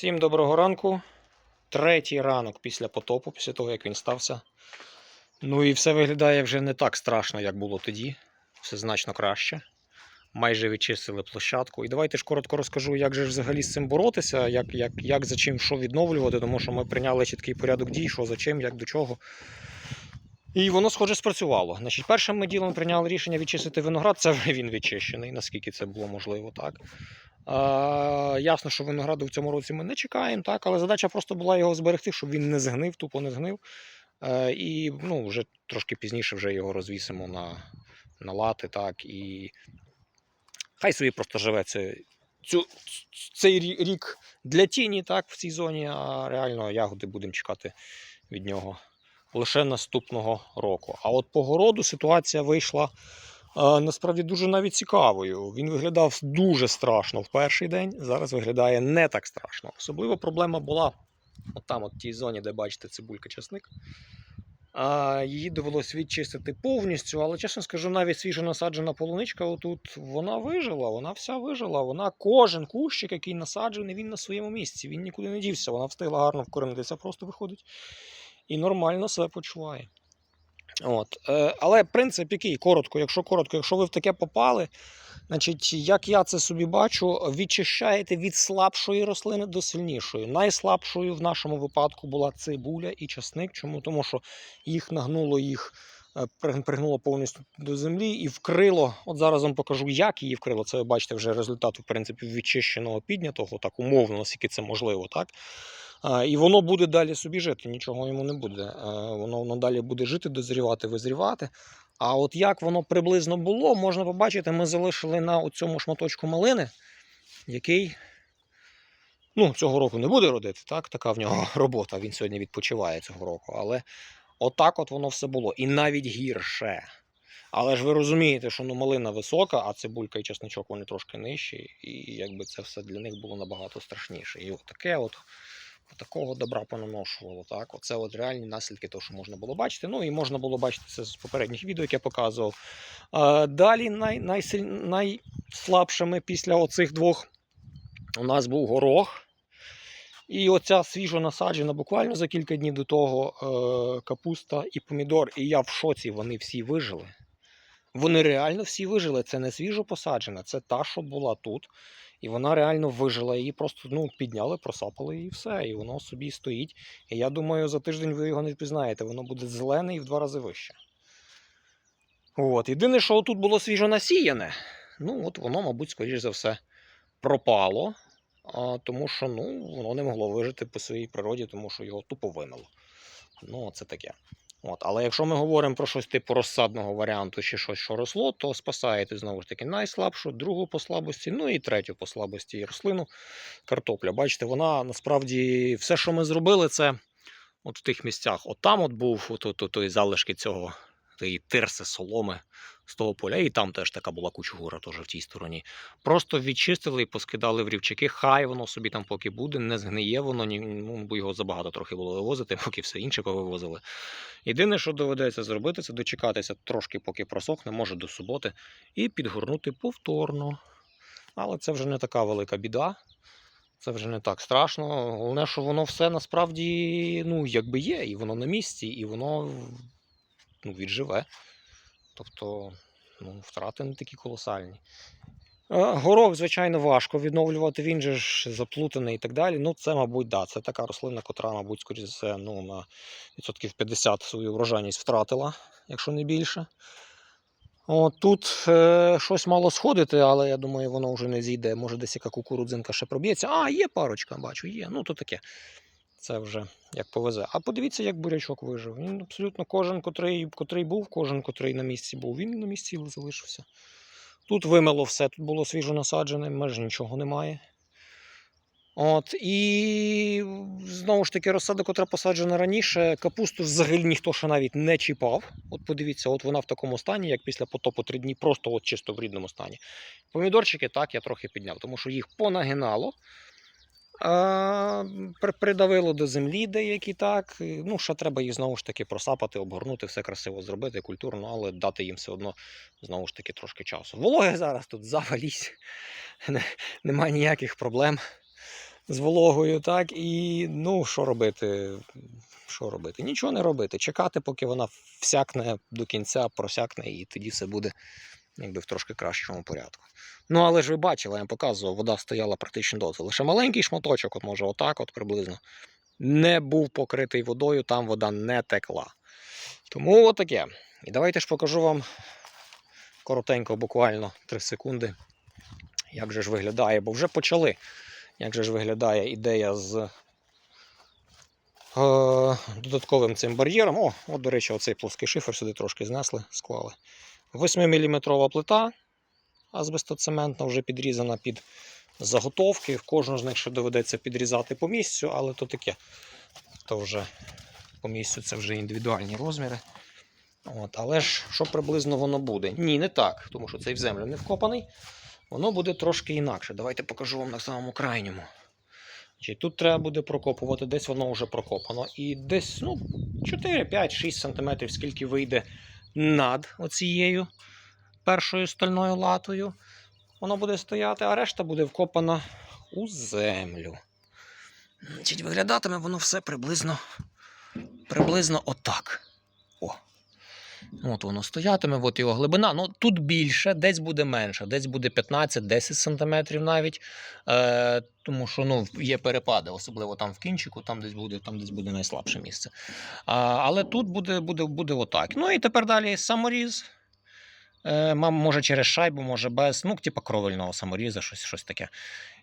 Всім доброго ранку. Третій ранок після потопу, після того, як він стався. Ну і все виглядає вже не так страшно, як було тоді. Все значно краще. Майже відчистили площадку. І давайте ж коротко розкажу, як же взагалі з цим боротися, як, як, як за чим що відновлювати, тому що ми прийняли чіткий порядок дій, що за чим, як до чого. І воно, схоже, спрацювало. Значить, першим ми ділом прийняли рішення відчистити виноград. Це вже він відчищений, наскільки це було можливо, так. А, ясно, що винограду в цьому році ми не чекаємо, так, але задача просто була його зберегти, щоб він не згнив, тупо не згнив. Е, і ну, вже трошки пізніше вже його розвісимо на, на лати, так, і хай собі просто живе це, цю, цей рік для тіні, так, в цій зоні, а реально ягоди будемо чекати від нього лише наступного року. А от по городу ситуація вийшла е, насправді дуже навіть цікавою. Він виглядав дуже страшно в перший день, зараз виглядає не так страшно. Особливо проблема була от там, от в тій зоні, де бачите цибулька часник. Її довелось відчистити повністю, але чесно скажу, навіть свіжо насаджена полуничка отут вона вижила, вона вся вижила. Вона кожен кущик, який насаджений, він на своєму місці. Він нікуди не дівся. Вона встигла гарно вкоренитися, просто виходить і нормально себе почуває. От. Е, але принцип який? Коротко, якщо коротко, якщо ви в таке попали, значить, як я це собі бачу, відчищаєте від слабшої рослини до сильнішої. Найслабшою в нашому випадку була цибуля і часник. Чому? Тому що їх нагнуло їх. е, Пригнуло повністю до землі і вкрило. От зараз вам покажу, як її вкрило. Це ви бачите вже результат, в принципі, відчищеного піднятого, так умовно, наскільки це можливо, так? І воно буде далі собі жити, нічого йому не буде. Воно, воно далі буде жити, дозрівати, визрівати. А от як воно приблизно було, можна побачити, ми залишили на цьому шматочку малини, який ну, цього року не буде родити. Так? Така в нього робота. Він сьогодні відпочиває цього року. Але отак от воно все було. І навіть гірше. Але ж ви розумієте, що ну, малина висока, а цибулька і чесничок вони трошки нижчі, і якби це все для них було набагато страшніше. І от таке от такого добра понаношувало. Так? Оце от реальні наслідки того, що можна було бачити. Ну і можна було бачити це з попередніх відео, як я показував. А, далі най, найсиль, найслабшими після оцих двох у нас був горох. І оця свіжо насаджена буквально за кілька днів до того е, капуста і помідор. І я в шоці, вони всі вижили. Вони реально всі вижили. Це не свіжо посаджена, це та, що була тут. І вона реально вижила. Її просто ну, підняли, просапали і все. І воно собі стоїть. І я думаю, за тиждень ви його не впізнаєте. Воно буде зелене і в два рази вище. От. Єдине, що тут було свіжо насіяне, ну от воно, мабуть, скоріш за все, пропало. А, тому що ну, воно не могло вижити по своїй природі, тому що його тупо вимило. Ну, це таке. От. Але якщо ми говоримо про щось типу розсадного варіанту чи щось, що росло, то спасаєте знову ж таки найслабшу, другу по слабості, ну і третю по слабості рослину картопля. Бачите, вона насправді все, що ми зробили, це от в тих місцях. От там от був от, от, от, от, залишки цього тої тирси, соломи з того поля. І там теж така була кучугура теж в тій стороні. Просто відчистили і поскидали в рівчаки. Хай воно собі там поки буде, не згниє воно, ні, ну, бо його забагато трохи було вивозити, поки все інше повивозили. Єдине, що доведеться зробити, це дочекатися трошки, поки просохне, може до суботи, і підгорнути повторно. Але це вже не така велика біда. Це вже не так страшно. Головне, що воно все насправді ну, якби є, і воно на місці, і воно ну, відживе. Тобто ну, втрати не такі колосальні. Горох, звичайно, важко відновлювати, він же ж заплутаний і так далі. Ну, це, мабуть, да, це така рослина, котра, мабуть, скоріше за все, ну, на відсотків 50 свою врожайність втратила, якщо не більше. От тут е, щось мало сходити, але я думаю, воно вже не зійде. Може, десь яка кукурудзинка ще проб'ється. А, є парочка, бачу, є. Ну, то таке. Це вже як повезе. А подивіться, як бурячок вижив. Він абсолютно кожен, котрий, котрий був, кожен, котрий на місці був, він на місці залишився. Тут вимило все, тут було свіжо насаджене, майже нічого немає. От, і знову ж таки, розсада, котра посаджена раніше, капусту взагалі ніхто ще навіть не чіпав. От подивіться, от вона в такому стані, як після потопу три дні, просто от чисто в рідному стані. Помідорчики так я трохи підняв, тому що їх понагинало. А, при- придавило до землі деякі так. Ну, ще треба їх знову ж таки просапати, обгорнути, все красиво зробити, культурно, але дати їм все одно знову ж таки трошки часу. Вологи зараз тут завалісь, Не- немає ніяких проблем. з вологою, так, і ну, що робити? Що робити? Нічого не робити. Чекати, поки вона всякне до кінця, просякне, і тоді все буде якби в трошки кращому порядку. Ну, але ж ви бачили, я вам показував, вода стояла практично доти. Лише маленький шматочок, от може отак, от приблизно, не був покритий водою, там вода не текла. Тому отаке. І давайте ж покажу вам коротенько, буквально 3 секунди, як же ж виглядає, бо вже почали. Як же ж виглядає ідея з е, додатковим цим бар'єром. О, от, до речі, оцей плоский шифер сюди трошки знесли, склали. 8-мм плита азбестоцементна, вже підрізана під заготовки. Кожну з них ще доведеться підрізати по місцю, але то таке. То вже по місцю це вже індивідуальні розміри. От, але ж що приблизно воно буде? Ні, не так, тому що цей в землю не вкопаний. Воно буде трошки інакше. Давайте покажу вам на самому крайньому. Значить, Тут треба буде прокопувати, десь воно вже прокопано. І десь ну, 4, 5, 6 см, скільки вийде над оцією першою стальною латою. Воно буде стояти, а решта буде вкопана у землю. Значить, виглядатиме воно все приблизно, приблизно отак. От воно стоятиме, от його глибина. Ну тут більше, десь буде менше, десь буде 15-10 см навіть. Е, тому що ну, є перепади, особливо там в кінчику, там десь буде, там десь буде найслабше місце. А, але тут буде, буде, буде отак. Ну і тепер далі саморіз. Е, може через шайбу, може без, ну, типа кровельного саморіза, щось, щось таке.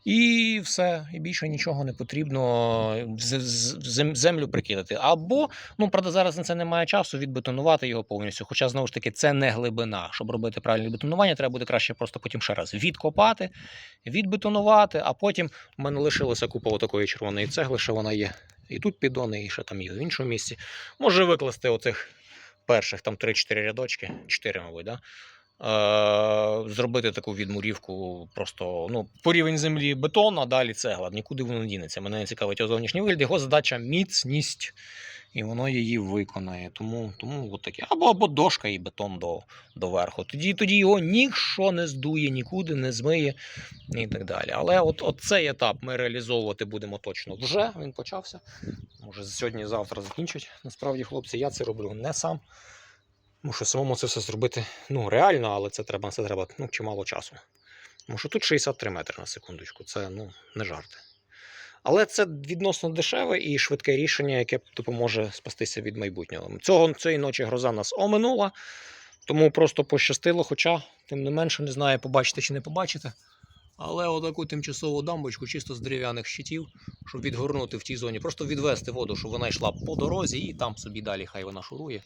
І все, і більше нічого не потрібно зем- землю прикидати. Або, ну, правда, зараз на це немає часу відбетонувати його повністю. Хоча, знову ж таки, це не глибина. Щоб робити правильне бетонування, треба буде краще просто потім ще раз відкопати, відбетонувати, а потім в мене лишилося купа такої червоної цегли, що вона є. І тут підони, і ще там є в іншому місці. Може викласти оцих перших там 3-4 рядочки, 4, мабуть, да? Е, зробити таку відмурівку просто ну, по рівень землі бетон, а далі цегла. Нікуди воно не дінеться. Мене не цікавить його зовнішній вигляд. Його задача міцність, і воно її виконає. Тому, тому от таке. Або, або дошка і бетон до, до верху. Тоді, тоді його ніщо не здує, нікуди не змиє і так далі. Але от, от цей етап ми реалізовувати будемо точно вже. Він почався. Може, сьогодні-завтра закінчать. Насправді, хлопці, я це роблю не сам. Тому що самому це все зробити ну, реально, але це треба, це треба ну, чимало часу. Тому що тут 63 метри на секундочку, це ну, не жарти. Але це відносно дешеве і швидке рішення, яке допоможе спастися від майбутнього. Цього цієї ночі гроза нас оминула, тому просто пощастило, хоча, тим не менше, не знаю, побачите чи не побачите. Але отаку тимчасову дамбочку чисто з дерев'яних щитів, щоб відгорнути в тій зоні, просто відвести воду, щоб вона йшла по дорозі, і там собі далі хай вона шурує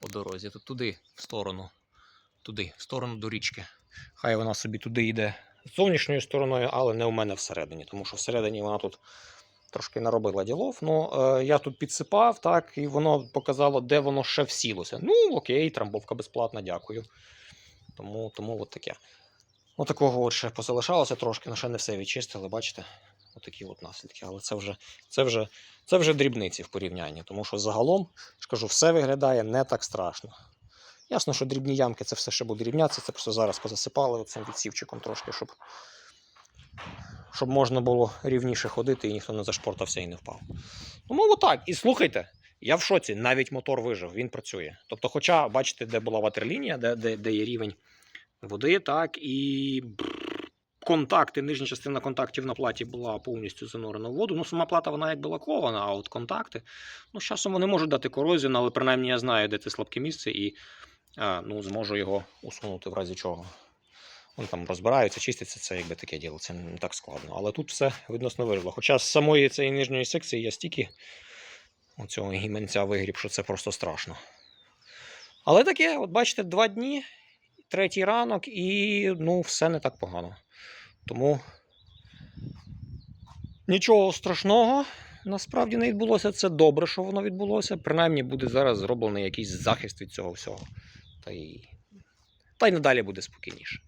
по дорозі. Тут туди, в сторону, туди, в сторону до річки. Хай вона собі туди йде зовнішньою стороною, але не у мене всередині, тому що всередині вона тут трошки наробила ділов. Ну, е, я тут підсипав, так, і воно показало, де воно ще всілося. Ну, окей, трамбовка безплатна, дякую. Тому, тому от таке. Отакого от ще позалишалося трошки, але ще не все відчистили, бачите? Отакі от наслідки. Але це вже, це, вже, це вже дрібниці в порівнянні, тому що загалом, ж кажу, все виглядає не так страшно. Ясно, що дрібні ямки це все ще буде рівнятися, це просто зараз позасипали цим відсівчиком трошки, щоб, щоб можна було рівніше ходити і ніхто не зашпортався і не впав. Тому отак. І слухайте, я в шоці, навіть мотор вижив, він працює. Тобто, хоча, бачите, де була ватерлінія, де, де, де є рівень води, так, і контакти, нижня частина контактів на платі була повністю занурена в воду. Ну, сама плата вона якби лакована, а от контакти, ну, з часом вони можуть дати корозію, але принаймні я знаю, де це слабке місце, і ну, зможу його усунути в разі чого. Вони там розбираються, чистяться, це якби таке діло, це не так складно. Але тут все відносно вижило. Хоча з самої цієї нижньої секції я стільки оцього гіменця вигріб, що це просто страшно. Але таке, от бачите, два дні, третій ранок, і ну, все не так погано. Тому нічого страшного насправді не відбулося. Це добре, що воно відбулося. Принаймні буде зараз зроблений якийсь захист від цього всього. Та й, та й надалі буде спокійніше.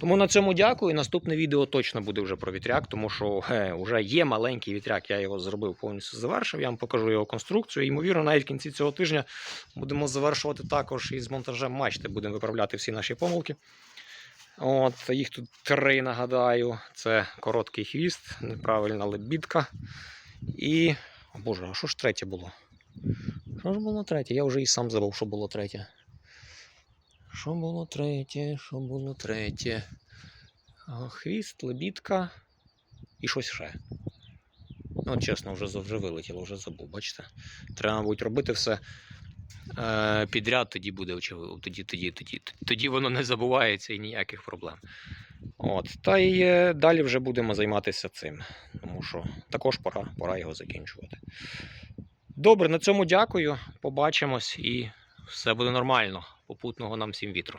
Тому на цьому дякую. Наступне відео точно буде вже про вітряк, тому що е, вже є маленький вітряк. Я його зробив повністю завершив. Я вам покажу його конструкцію. Ймовірно, навіть в кінці цього тижня будемо завершувати також із монтажем мачти. Будемо виправляти всі наші помилки. От, їх тут три, нагадаю. Це короткий хвіст, неправильна лебідка. І. О Боже, а що ж третє було? Що ж було третє? Я вже і сам забув, що було третє. Що було третє? Що було третє? Хвіст, лебідка і щось ще. Ну, чесно, вже, вже вилетіло, вже забув, бачите? Треба, мабуть, робити все підряд, тоді буде очевидно. Тоді, тоді, тоді, тоді воно не забувається і ніяких проблем. От. Та й е, далі вже будемо займатися цим. Тому що також пора, пора його закінчувати. Добре, на цьому дякую. Побачимось і все буде нормально. Попутного нам всім вітру.